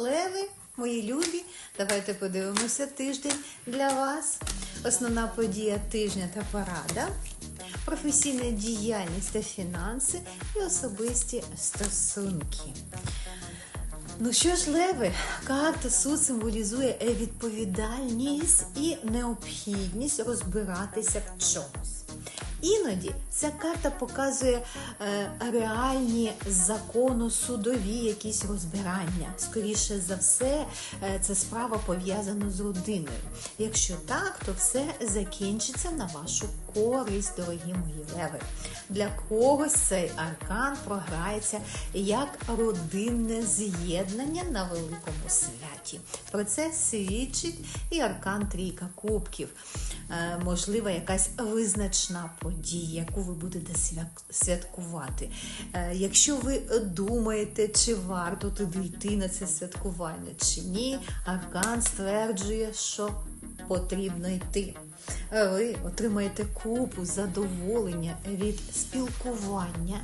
Леви, мої любі, давайте подивимося тиждень для вас. Основна подія тижня та порада, професійна діяльність та фінанси і особисті стосунки. Ну що ж, леви, карта суд символізує відповідальність і необхідність розбиратися в чомусь. Іноді ця карта показує е, реальні законно-судові якісь розбирання. Скоріше за все, е, це справа пов'язана з родиною. Якщо так, то все закінчиться на вашу користь, дорогі мої леви. Для когось цей аркан програється як родинне з'єднання на великому святі. Про це свідчить і аркан Трійка Кубків. Е, можливо, якась визначна подія, яку ви будете святкувати. Е, Якщо ви думаєте, чи варто туди йти на це святкування, чи ні, аркан стверджує, що потрібно йти. Ви отримаєте купу задоволення від спілкування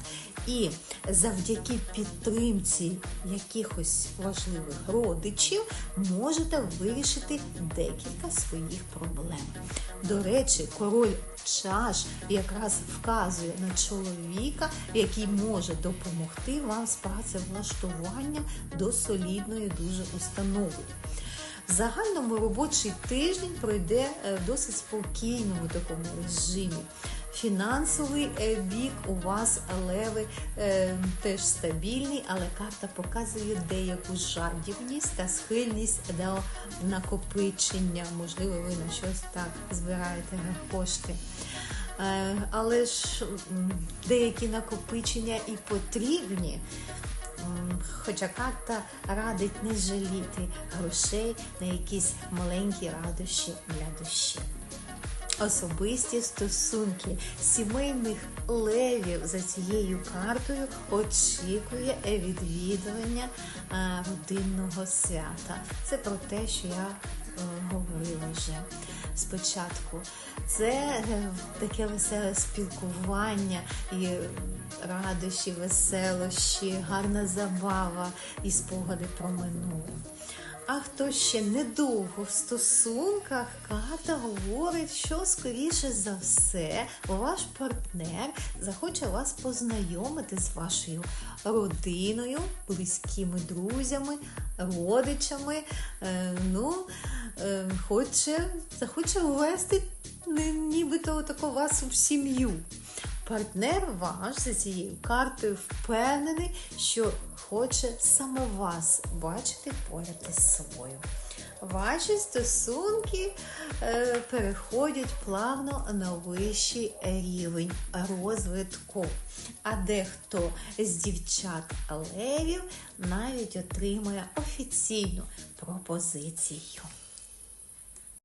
і завдяки підтримці якихось важливих родичів можете вирішити декілька своїх проблем. До речі, король чаш якраз вказує на чоловіка, який може допомогти вам з працевлаштуванням до солідної дуже установи. Загальному робочий тиждень пройде е, в досить спокійному такому режимі. Фінансовий е, бік у вас леви е, теж стабільний, але карта показує деяку жадібність та схильність до накопичення. Можливо, ви на щось так збираєте кошти. Е, Але ж деякі накопичення і потрібні. Хоча карта радить не жаліти грошей на якісь маленькі радощі для душі. Особисті стосунки сімейних левів за цією картою очікує відвідування е, родинного свята. Це про те, що я е, говорила вже спочатку. Це е, таке веселе спілкування і радощі, веселощі, гарна забава і спогади про минуле. А хто ще недовго в стосунках, карта говорить, що скоріше за все ваш партнер захоче вас познайомити з вашою родиною, близькими друзями, родичами. Е, ну, е, хоче, захоче ввести ні- нібито тако вас в сім'ю. Партнер ваш за цією картою впевнений, що хоче саме вас бачити поряд із собою. Ваші стосунки е, переходять плавно на вищий рівень розвитку. А дехто з дівчат левів навіть отримує офіційну пропозицію.